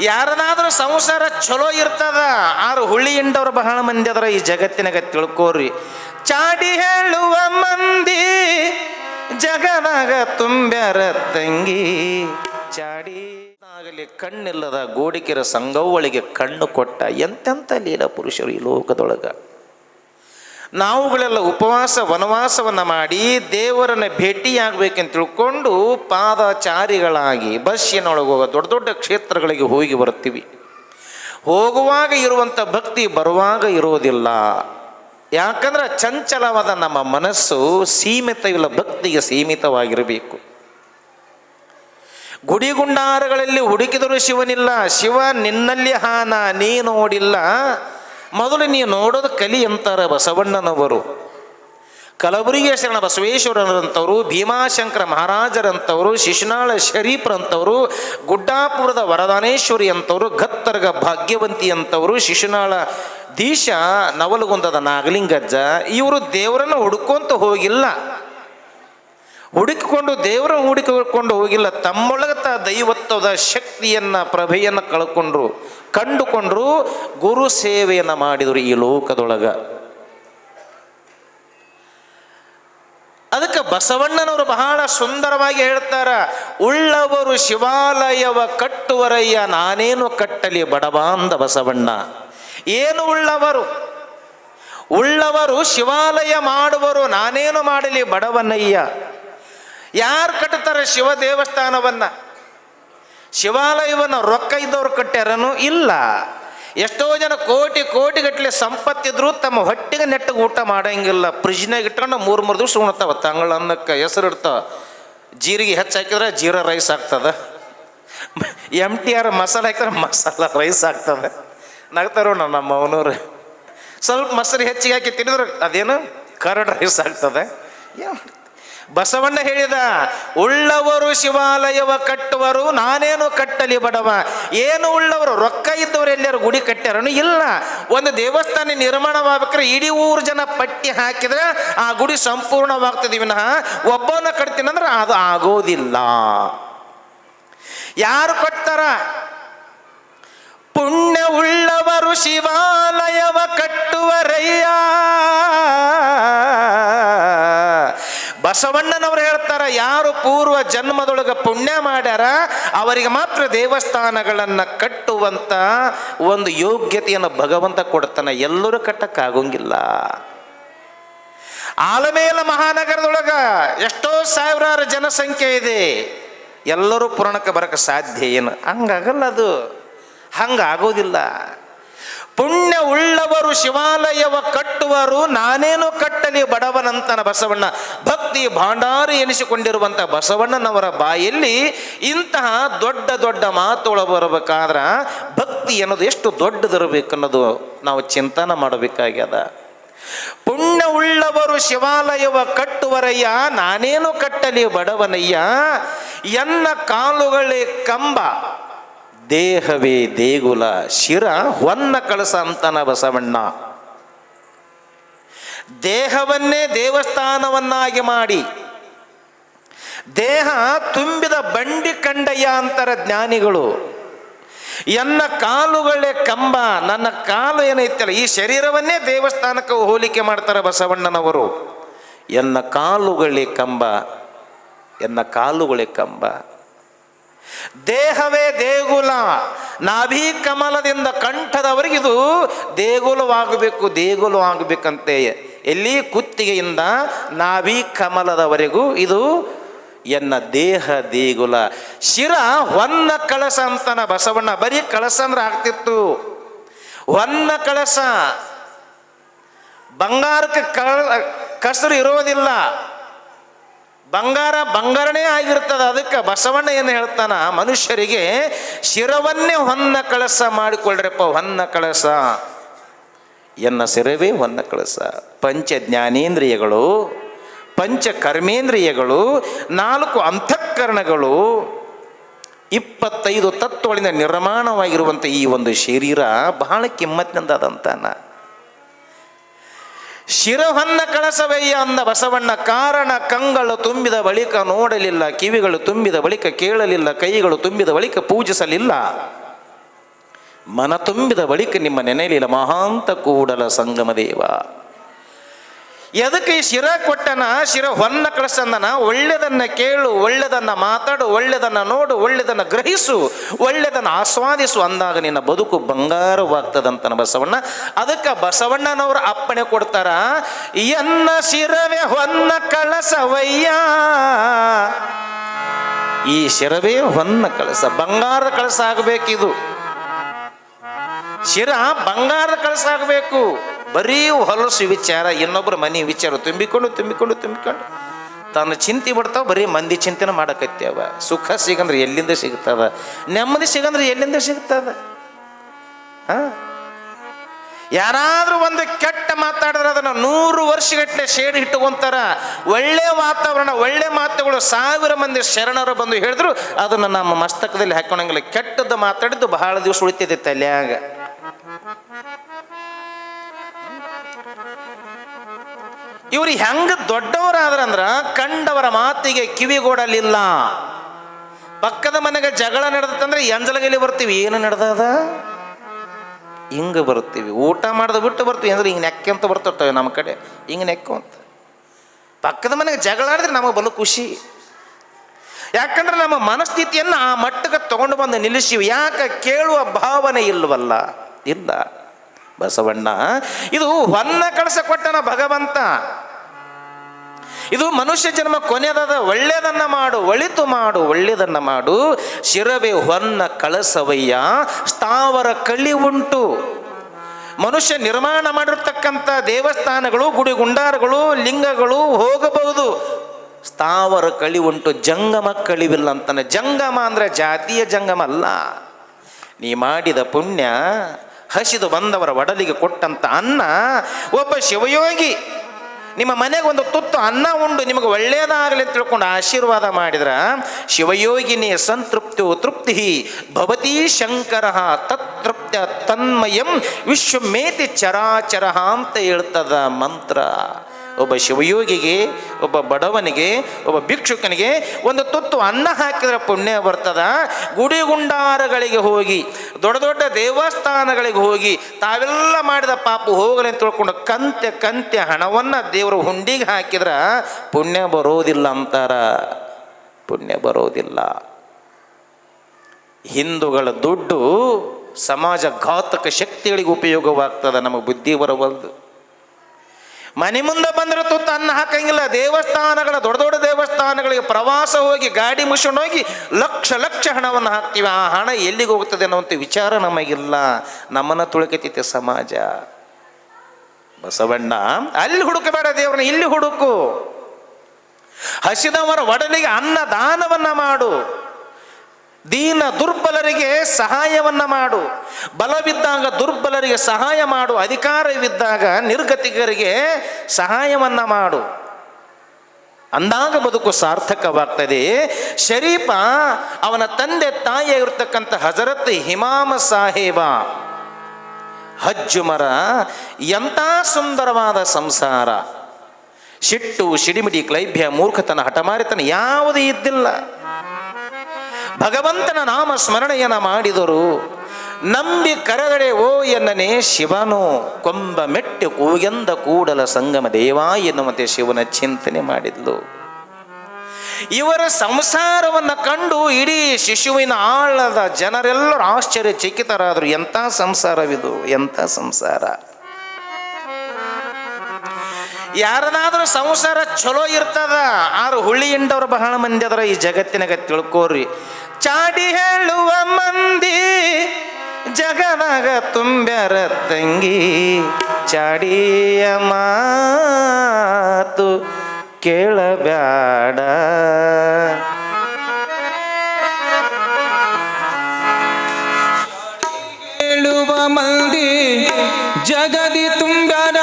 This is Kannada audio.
ಯಾರದಾದ್ರೂ ಸಂಸಾರ ಚಲೋ ಇರ್ತದ, ಆರು ಹುಳಿ ಇಂಡವ್ರು ಬಹಳ ಮಂದಿ ಅದರ ಈ ಜಗತ್ತಿನಾಗ ತಿಳ್ಕೋರಿ. ಚಾಡಿ ಹೇಳುವ ಮಂದಿ, ಜಗದಾಗ ತುಂಬ್ಯಾರ ತಂಗಿ. ಚಾಡಿ ಆಗಲಿ ಕಣ್ಣಿಲ್ಲದ ಗೋಡಿಕೆರ ಸಂಗವಳಿಗೆ ಕಣ್ಣು ಕೊಟ್ಟ ಎಂತೆಂಥ ಲೀಲಾ ಪುರುಷರು ಈ ಲೋಕದೊಳಗ? ನಾವುಗಳೆಲ್ಲ ಉಪವಾಸ, ವನವಾಸವನ್ನು ಮಾಡಿ ದೇವರನ್ನ ಭೇಟಿಯಾಗಬೇಕೆಂದು ತಿಳ್ಕೊಂಡು ಪಾದಚಾರಿಗಳಾಗಿ ಬಸ್ಸಿನೊಳಗೆ ಹೋಗೋ ದೊಡ್ಡ ದೊಡ್ಡ ಕ್ಷೇತ್ರಗಳಿಗೆ ಹೋಗಿ ಬರ್ತೀವಿ ಹೋಗುವಾಗ ಇರುವಂಥ ಭಕ್ತಿ ಬರುವಾಗ ಇರೋದಿಲ್ಲ ಯಾಕಂದ್ರೆ ಚಂಚಲವಾದ ನಮ್ಮ ಮನಸ್ಸು ಸೀಮಿತವಿಲ್ಲ ಭಕ್ತಿಗೆ ಸೀಮಿತವಾಗಿರಬೇಕು. ಗುಡಿಗುಂಡಾರಗಳಲ್ಲಿ ಹುಡುಕಿದರೂ ಶಿವನಿಲ್ಲ, ಶಿವ ನಿನ್ನಲ್ಲಿ ಹಾನ, ನೀ ನೋಡಿಲ್ಲ. ಮೊದಲು ನೀವು ನೋಡೋದು ಕಲಿ ಅಂತಾರೆ ಬಸವಣ್ಣನವರು. ಕಲಬುರಗಿ ಶರಣ ಬಸವೇಶ್ವರರಂಥವರು, ಭೀಮಾಶಂಕರ ಮಹಾರಾಜರಂಥವರು, ಶಿಶುನಾಳ ಶರೀಫ್ರಂಥವರು, ಗುಡ್ಡಾಪುರದ ವರದಾನೇಶ್ವರಿ ಅಂಥವ್ರು, ಗತ್ತರ್ಗ ಭಾಗ್ಯವಂತಿ ಅಂತವರು ಶಿಶುನಾಳ ದೀಶ, ನವಲಗುಂದದ ನಾಗಲಿಂಗಜ್ಜ, ಇವರು ದೇವರನ್ನು ಹುಡುಕೊಂತ ಹೋಗಿಲ್ಲ. ಹುಡುಕಿಕೊಂಡು ದೇವರ ಹುಡುಕಿಕೊಂಡು ಹೋಗಿಲ್ಲ. ತಮ್ಮೊಳಗ ತ ದೈವತ್ವದ ಶಕ್ತಿಯನ್ನು ಪ್ರಭೆಯನ್ನು ಕಳ್ಕೊಂಡ್ರು, ಕಂಡುಕೊಂಡ್ರು, ಗುರು ಸೇವೆಯನ್ನು ಮಾಡಿದರು ಈ ಲೋಕದೊಳಗ. ಅದಕ್ಕೆ ಬಸವಣ್ಣನವರು ಬಹಳ ಸುಂದರವಾಗಿ ಹೇಳ್ತಾರ, ಉಳ್ಳವರು ಶಿವಾಲಯವ ಕಟ್ಟುವರಯ್ಯ, ನಾನೇನು ಕಟ್ಟಲಿ ಬಡವಾಂದ ಬಸವಣ್ಣ. ಏನು ಉಳ್ಳವರು? ಉಳ್ಳವರು ಶಿವಾಲಯ ಮಾಡುವರು ನಾನೇನು ಮಾಡಲಿ ಬಡವನಯ್ಯ. ಯಾರು ಕಟ್ತಾರೆ ಶಿವ ದೇವಸ್ಥಾನವನ್ನ? ಶಿವಾಲಯವನ್ನು ರೊಕ್ಕ ಇದ್ದವ್ರು ಕಟ್ಟ್ಯಾರನು ಇಲ್ಲ. ಎಷ್ಟೋ ಜನ ಕೋಟಿ ಕೋಟಿ ಗಟ್ಟಲೆ ಸಂಪತ್ತಿದ್ರು ತಮ್ಮ ಹೊಟ್ಟೆಗೆ ನೆಟ್ಟಿಗೆ ಊಟ ಮಾಡಂಗಿಲ್ಲ. ಫ್ರಿಜ್ನಾಗ ಇಟ್ಕೊಂಡು ಮೂರು ಮೂರು ದಿವಸ ಉಣ್ತಾವ. ತಂಗಳ ಅನ್ನಕ್ಕೆ ಹೆಸರು ಇಡ್ತಾವ. ಜೀರಿಗೆ ಹೆಚ್ಚಾಕಿದ್ರೆ ಜೀರಾ ರೈಸ್ ಆಗ್ತದ. ಎಂ ಟಿ ಆರ್ ಮಸಾಲೆ ಹಾಕಿದ್ರೆ ಮಸಾಲ ರೈಸ್ ಆಗ್ತದೆ. ನಗ್ತಾರೋ ನಮ್ಮ ಅವನವ್ರು. ಸ್ವಲ್ಪ ಮೊಸರು ಹೆಚ್ಚಿಗೆ ಹಾಕಿ ತಿಂದ್ರೆ ಅದೇನು? ಕರಡ್ ರೈಸ್ ಆಗ್ತದೆ? ಬಸವಣ್ಣ ಹೇಳಿದ, ಉಳ್ಳವರು ಶಿವಾಲಯವ ಕಟ್ಟುವರು, ನಾನೇನು ಕಟ್ಟಲಿ ಬಡವ? ಏನು ಉಳ್ಳವರು? ರೊಕ್ಕ ಇದ್ದವರು ಎಲ್ಲರೂ ಗುಡಿ ಕಟ್ಟ್ಯಾರನು ಇಲ್ಲ. ಒಂದು ದೇವಸ್ಥಾನ ನಿರ್ಮಾಣವಾಗ್ಬೇಕಾದ್ರೆ ಇಡೀ ಊರು ಜನ ಪಟ್ಟಿ ಹಾಕಿದ್ರೆ ಆ ಗುಡಿ ಸಂಪೂರ್ಣವಾಗ್ತದೆ. ವಿನಃ ಒಬ್ಬನ ಕಟ್ತೀನಂದ್ರೆ ಅದು ಆಗೋದಿಲ್ಲ. ಯಾರು ಕಟ್ತಾರ? ಪುಣ್ಯ ಉಳ್ಳವರು ಶಿವಾಲಯವ ಕಟ್ಟುವರಯ್ಯ. ಬಸವಣ್ಣನವರು ಹೇಳ್ತಾರ, ಯಾರು ಪೂರ್ವ ಜನ್ಮದೊಳಗೆ ಪುಣ್ಯ ಮಾಡ್ಯಾರ, ಅವರಿಗೆ ಮಾತ್ರ ದೇವಸ್ಥಾನಗಳನ್ನು ಕಟ್ಟುವಂತ ಒಂದು ಯೋಗ್ಯತೆಯನ್ನು ಭಗವಂತ ಕೊಡ್ತಾನೆ. ಎಲ್ಲರೂ ಕಟ್ಟಕ್ಕಾಗೋಂಗಿಲ್ಲ. ಆಲಮೇಲ ಮಹಾನಗರದೊಳಗ ಎಷ್ಟೋ ಸಾವಿರಾರು ಜನಸಂಖ್ಯೆ ಇದೆ. ಎಲ್ಲರೂ ಪುರಾಣಕ್ಕೆ ಬರಕ್ಕೆ ಸಾಧ್ಯ ಏನು? ಹಂಗಾಗಲ್ಲ ಅದು. ಹಂಗಾಗೋದಿಲ್ಲ. ಪುಣ್ಯ ಉಳ್ಳವರು ಶಿವಾಲಯವ ಕಟ್ಟುವರು, ನಾನೇನು ಕಟ್ಟಲಿ ಬಡವನಂತನ ಬಸವಣ್ಣ. ಭಕ್ತಿ ಭಾಂಡಾರಿ ಎನಿಸಿಕೊಂಡಿರುವಂಥ ಬಸವಣ್ಣನವರ ಬಾಯಲ್ಲಿ ಇಂತಹ ದೊಡ್ಡ ದೊಡ್ಡ ಮಾತುಗಳು ಬರಬೇಕಾದ್ರೆ ಭಕ್ತಿ ಅನ್ನೋದು ಎಷ್ಟು ದೊಡ್ಡದಿರಬೇಕು ಅನ್ನೋದು ನಾವು ಚಿಂತನೆ ಮಾಡಬೇಕಾಗ್ಯದ. ಪುಣ್ಯ ಉಳ್ಳವರು ಶಿವಾಲಯವ ಕಟ್ಟುವರಯ್ಯ, ನಾನೇನು ಕಟ್ಟಲಿ ಬಡವನಯ್ಯ, ಎನ್ನ ಕಾಲುಗಳೇ ಕಂಬ ದೇಹವೇ ದೇಗುಲ, ಶಿರ ಹೊನ್ನ ಕಳಸ ಅಂತನ ಬಸವಣ್ಣ. ದೇಹವನ್ನೇ ದೇವಸ್ಥಾನವನ್ನಾಗಿ ಮಾಡಿ, ದೇಹ ತುಂಬಿದ ಬಂಡಿ ಕಂಡಯ್ಯ ಅಂತರ ಜ್ಞಾನಿಗಳು. ಎನ್ನ ಕಾಲುಗಳೇ ಕಂಬ, ನನ್ನ ಕಾಲು ಏನೈತಲ್ಲ, ಈ ಶರೀರವನ್ನೇ ದೇವಸ್ಥಾನಕ್ಕೆ ಹೋಲಿಕೆ ಮಾಡ್ತಾರೆ ಬಸವಣ್ಣನವರು. ಎನ್ನ ಕಾಲುಗಳೇ ಕಂಬ, ಎನ್ನ ಕಾಲುಗಳೇ ಕಂಬ. ದೇಹವೇ ದೇಗುಲ. ನಾಭಿ ಕಮಲದಿಂದ ಕಂಠದವರೆಗೆ ಇದು ದೇಗುಲವಾಗಬೇಕು, ದೇಗುಲು ಆಗಬೇಕಂತೆ. ಎಲ್ಲಿ? ಕುತ್ತಿಗೆಯಿಂದ ನಾಭಿ ಕಮಲದವರೆಗೂ ಇದು ಎನ್ನ ದೇಹ ದೇಗುಲ. ಶಿರ ಹೊನ್ನ ಕಳಸ ಅಂತನ ಬಸವಣ್ಣ, ಬರೀ ಕಳಸ ಅಂದ್ರೆ ಆಗ್ತಿತ್ತು. ಹೊನ್ನ ಕಳಸ. ಬಂಗಾರಕ್ಕೆ ಕಳ ಕಸರು ಇರೋದಿಲ್ಲ. ಬಂಗಾರ ಬಂಗಾರನೇ ಆಗಿರ್ತದೆ. ಅದಕ್ಕೆ ಬಸವಣ್ಣ ಏನು ಹೇಳ್ತಾನ? ಮನುಷ್ಯರಿಗೆ ಶಿರವನ್ನೇ ಹೊನ್ನ ಕಳಸ ಮಾಡಿಕೊಳ್ಳ್ರಪ್ಪ ಹೊನ್ನ ಕಳಸ. ಎನ್ನ ಶಿರವೇ ಹೊನ್ನ ಕಳಸ. ಪಂಚ ಜ್ಞಾನೇಂದ್ರಿಯಗಳು, ಪಂಚ ಕರ್ಮೇಂದ್ರಿಯಗಳು, ನಾಲ್ಕು ಅಂತಃಕರಣಗಳು, ಇಪ್ಪತ್ತೈದು ತತ್ವಗಳಿಂದ ನಿರ್ಮಾಣವಾಗಿರುವಂಥ ಈ ಒಂದು ಶರೀರ ಬಹಳ ಕಿಮ್ಮತ್ತಿನದಾದಂತಾನ. ಶಿರಹನ್ನ ಕಳಸವಯ್ಯ ಅಂದ ಬಸವಣ್ಣ ಕಾರಣ ಕಂಗಳು ತುಂಬಿದ ಬಳಿಕ ನೋಡಲಿಲ್ಲ, ಕಿವಿಗಳು ತುಂಬಿದ ಬಳಿಕ ಕೇಳಲಿಲ್ಲ, ಕೈಗಳು ತುಂಬಿದ ಬಳಿಕ ಪೂಜಿಸಲಿಲ್ಲ. ಮನ ತುಂಬಿದ ಬಳಿಕ ನಿಮ್ಮ ನೆನೆಯಲಿಲ್ಲ ಮಹಾಂತ ಕೂಡಲ ಸಂಗಮ ದೇವ ಎದಕ್ಕೆ ಈ ಶಿರ ಕೊಟ್ಟನ? ಶಿರ ಹೊನ್ನ ಕಳಿಸಂದನ? ಒಳ್ಳೆಯದನ್ನು ಕೇಳು, ಒಳ್ಳೆದನ್ನ ಮಾತಾಡು ಒಳ್ಳೆಯದನ್ನು ನೋಡು, ಒಳ್ಳೆದನ್ನ ಗ್ರಹಿಸು ಒಳ್ಳೆಯದನ್ನು ಆಸ್ವಾದಿಸು ಅಂದಾಗ ನಿನ್ನ ಬದುಕು ಬಂಗಾರವಾಗ್ತದಂತನ ಬಸವಣ್ಣ. ಅದಕ್ಕೆ ಬಸವಣ್ಣನವರು ಅಪ್ಪಣೆ ಕೊಡ್ತಾರ, ಎನ್ನ ಶಿರವೇ ಹೊನ್ನ ಕಳಸವಯ್ಯ? ಈ ಶಿರವೇ ಹೊನ್ನ ಕಳಸ, ಬಂಗಾರ ಕಳಸ ಆಗಬೇಕಿದು. ಶಿರ ಬಂಗಾರದ ಕಳಸ ಆಗಬೇಕು. ಬರೀ ಹೊಲಸು ವಿಚಾರ ಇನ್ನೊಬ್ಬರ ಮನೆ ವಿಚಾರ, ತುಂಬಿಕೊಂಡು ತುಂಬಿಕೊಂಡು ತುಂಬಿಕೊಂಡು. ತನ್ನ ಚಿಂತೆ ಬಿಡ್ತಾವ ಬರೀ ಮಂದಿ ಚಿಂತೆನ ಮಾಡಕತ್ಯಾವ ಸುಖ ಸಿಗಂದ್ರೆ ಎಲ್ಲಿಂದ ಸಿಗ್ತದ? ನೆಮ್ಮದಿ ಸಿಗಂದ್ರೆ ಎಲ್ಲಿಂದ ಸಿಗ್ತದ? ಹಾಂ? ಯಾರಾದ್ರೂ ಒಂದು ಕೆಟ್ಟ ಮಾತಾಡಿದ್ರೆ ಅದನ್ನ ನೂರು ವರ್ಷಗಟ್ಟಲೆ ಶೇಡ್ ಇಟ್ಟುಕೊಂತಾರ. ಒಳ್ಳೆ ವಾತಾವರಣ, ಒಳ್ಳೆ ಮಾತುಗಳು ಸಾವಿರ ಮಂದಿ ಶರಣರು ಬಂದು ಹೇಳಿದ್ರು, ಅದನ್ನ ನಮ್ಮ ಮಸ್ತಕದಲ್ಲಿ ಹಾಕೊಳಂಗಿಲ್ಲ ಕೆಟ್ಟದ್ದು ಮಾತಾಡಿದ್ದು ಬಹಳ ದಿವಸ ಉಳಿತಿದ್ದೆ ತಲ್ಯಾಗ. ಇವ್ರು ಹೆಂಗ ದೊಡ್ಡವರಾದ್ರಂದ್ರ ಕಂಡವರ ಮಾತಿಗೆ ಕಿವಿಗೊಡಲಿಲ್ಲ. ಪಕ್ಕದ ಮನೆಗೆ ಜಗಳ ನಡೆದಂದ್ರೆ ಎಂಜಲಗಲಿ ಬರ್ತೀವಿ, ಏನು ನಡೆದದ? ಹಿಂಗ ಬರ್ತೀವಿ, ಊಟ ಮಾಡ್ದು ಬಿಟ್ಟು ಬರ್ತೀವಿ, ಅಂದ್ರೆ ಹಿಂಗೆ ನೆಕ್ಕೆ ಅಂತ ಬರ್ತಿರ್ತವೆ ನಮ್ಮ ಕಡೆ, ಹಿಂಗೆ ನೆಕ್ಕು ಅಂತ. ಪಕ್ಕದ ಮನೆಗೆ ಜಗಳ ಆಡಿದ್ರೆ ನಮಗೆ ಬಲು ಖುಷಿ. ಯಾಕಂದ್ರೆ ನಮ್ಮ ಮನಸ್ಥಿತಿಯನ್ನು ಆ ಮಟ್ಟಕ್ಕೆ ತಗೊಂಡು ಬಂದು ನಿಲ್ಲಿಸಿವಿ, ಯಾಕೆ ಕೇಳುವ ಭಾವನೆ ಇಲ್ಲವಲ್ಲ ಇಲ್ಲ. ಬಸವಣ್ಣ, ಇದು ಹೊನ್ನ ಕಳಸ ಕೊಟ್ಟನ ಭಗವಂತ. ಇದು ಮನುಷ್ಯ ಜನ್ಮ ಕೊನೆಯದಾದ ಒಳ್ಳೆಯದನ್ನ ಮಾಡು, ಒಳಿತು ಮಾಡು ಒಳ್ಳೆಯದನ್ನ ಮಾಡು. ಶಿರವೇ ಹೊನ್ನ ಕಳಸವಯ್ಯ, ಸ್ಥಾವರ ಕಳಿ ಉಂಟು. ಮನುಷ್ಯ ನಿರ್ಮಾಣ ಮಾಡಿರ್ತಕ್ಕಂಥ ದೇವಸ್ಥಾನಗಳು ಗುಡಿ ಗುಂಡಾರಗಳು ಲಿಂಗಗಳು ಹೋಗಬಹುದು. ಸ್ಥಾವರ ಕಳಿ ಉಂಟು, ಜಂಗಮ ಕಳಿವಿಲ್ಲ ಅಂತಾನೆ ಜಂಗಮ ಅಂದ್ರೆ ಜಾತಿಯ ಜಂಗಮ ಅಲ್ಲ ನೀ ಮಾಡಿದ ಪುಣ್ಯ ಹಸಿದು ಬಂದವರ ಒಡಲಿಗೆ ಕೊಟ್ಟಂತ ಅನ್ನ ಒಬ್ಬ ಶಿವಯೋಗಿ ನಿಮ್ಮ ಮನೆಗೆ ಒಂದು ತುತ್ತು ಅನ್ನ ಉಂಡು, ನಿಮಗೆ ಒಳ್ಳೆಯದಾಗಲಿ ಅಂತ ತಿಳ್ಕೊಂಡು ಆಶೀರ್ವಾದ ಮಾಡಿದ್ರ ಶಿವಯೋಗಿನಿ ಸಂತೃಪ್ತಿ ತೃಪ್ತಿ ಭವತಿ ಶಂಕರ ತತ್ತೃಪ್ತ ತನ್ಮಯಂ ವಿಶ್ವಮೇತಿ ಚರಾಚರ ಅಂತ ಹೇಳ್ತದ ಮಂತ್ರ. ಒಬ್ಬ ಶಿವಯೋಗಿಗೆ, ಒಬ್ಬ ಬಡವನಿಗೆ, ಒಬ್ಬ ಭಿಕ್ಷುಕನಿಗೆ ಒಂದು ತುತ್ತು ಅನ್ನ ಹಾಕಿದ್ರೆ ಪುಣ್ಯ ಬರ್ತದ. ಗುಡಿ ಗುಂಡಾರಗಳಿಗೆ ಹೋಗಿ, ದೊಡ್ಡ ದೊಡ್ಡ ದೇವಸ್ಥಾನಗಳಿಗೆ ಹೋಗಿ, ತಾವೆಲ್ಲ ಮಾಡಿದ ಪಾಪ ಹೋಗಲಿ ಅಂತ ತಿಳ್ಕೊಂಡು ಕಂತೆ ಕಂತೆ ಹಣವನ್ನು ದೇವರ ಹುಂಡಿಗೆ ಹಾಕಿದ್ರೆ ಪುಣ್ಯ ಬರೋದಿಲ್ಲ ಅಂತಾರ. ಪುಣ್ಯ ಬರೋದಿಲ್ಲ. ಹಿಂದೂಗಳ ದುಡ್ಡು ಸಮಾಜ ಘಾತಕ ಶಕ್ತಿಗಳಿಗೆ ಉಪಯೋಗವಾಗ್ತದೆ. ನಮಗೆ ಬುದ್ಧಿ ಬರವಲ್ದು. ಮನೆ ಮುಂದೆ ಬಂದ್ರೆ ತುತ್ತ ಅನ್ನ ಹಾಕಂಗಿಲ್ಲ. ದೇವಸ್ಥಾನಗಳ, ದೊಡ್ಡ ದೊಡ್ಡ ದೇವಸ್ಥಾನಗಳಿಗೆ ಪ್ರವಾಸ ಹೋಗಿ ಗಾಡಿ ಮುಗಿಸ್ಕೊಂಡು ಹೋಗಿ ಲಕ್ಷ ಲಕ್ಷ ಹಣವನ್ನು ಹಾಕ್ತೀವಿ. ಆ ಹಣ ಎಲ್ಲಿಗೆ ಹೋಗ್ತದೆ ಅನ್ನುವಂಥ ವಿಚಾರ ನಮಗಿಲ್ಲ. ನಮ್ಮನ್ನು ತುಳುಕತೈತೆ ಸಮಾಜ. ಬಸವಣ್ಣ, ಅಲ್ಲಿ ಹುಡುಕಬೇಡ ದೇವ್ರನ್ನ, ಇಲ್ಲಿ ಹುಡುಕು. ಹಸಿದವರ ಒಡಲಿಗೆ ಅನ್ನ ದಾನವನ್ನ ಮಾಡು. ದೀನ ದುರ್ಬಲರಿಗೆ ಸಹಾಯವನ್ನ ಮಾಡು. ಬಲವಿದ್ದಾಗ ದುರ್ಬಲರಿಗೆ ಸಹಾಯ ಮಾಡು. ಅಧಿಕಾರವಿದ್ದಾಗ ನಿರ್ಗತಿಕರಿಗೆ ಸಹಾಯವನ್ನ ಮಾಡು. ಅಂದಾಗ ಬದುಕು ಸಾರ್ಥಕವಾಗ್ತದೆ. ಶರೀಫ ಅವನ ತಂದೆ ತಾಯಿಯಾಗಿರ್ತಕ್ಕಂಥ ಹಜರತ್ ಹಿಮಾಮ ಸಾಹೇಬ. ಹಜ್ಜುಮರ, ಎಂಥ ಸುಂದರವಾದ ಸಂಸಾರ. ಸಿಟ್ಟು ಸಿಡಿಮಿಡಿ ಕ್ಲೈಭ್ಯ, ಮೂರ್ಖತನ, ಹಠಮಾರಿತನ ಯಾವುದೇ ಇದ್ದಿಲ್ಲ. ಭಗವಂತನ ನಾಮ ಸ್ಮರಣೆಯನ್ನ ಮಾಡಿದರು. ನಂಬಿ ಕರಗಡೆ ಓ ಎನ್ನನೆ ಶಿವನು, ಕೊಂಬ ಮೆಟ್ಟು ಕೂಗೆಂದ ಕೂಡಲ ಸಂಗಮ ದೇವ ಎನ್ನುವಂತೆ ಶಿವನ ಚಿಂತನೆ ಮಾಡಿದ್ಲು. ಇವರ ಸಂಸಾರವನ್ನು ಕಂಡು ಇಡೀ ಶಿಶುವಿನ ಆಳದ ಜನರೆಲ್ಲರೂ ಆಶ್ಚರ್ಯಚಕಿತರಾದರು. ಎಂಥ ಸಂಸಾರವಿದು? ಎಂಥ ಸಂಸಾರ? ಯಾರದಾದ್ರೂ ಸಂಸಾರ ಚಲೋ ಇರ್ತದ, ಆರು ಹುಳಿ ಇಂಡವ್ರು ಬಹಳ ಮಂದಿ ಅದರ ಈ ಜಗತ್ತಿನಾಗ ತಿಳ್ಕೋರಿ. ಚಾಡಿ ಹೇಳುವ ಮಂದಿ, ಜಗದಾಗ ತುಂಬ್ಯಾರ ತಂಗಿ. ಚಾಡಿಯ ಮಾತು ಕೇಳಬ್ಯಾಡ. ಹೇಳುವ ಮಂದಿ, ಜಗದಿ ತುಂಬ್ಯಾರ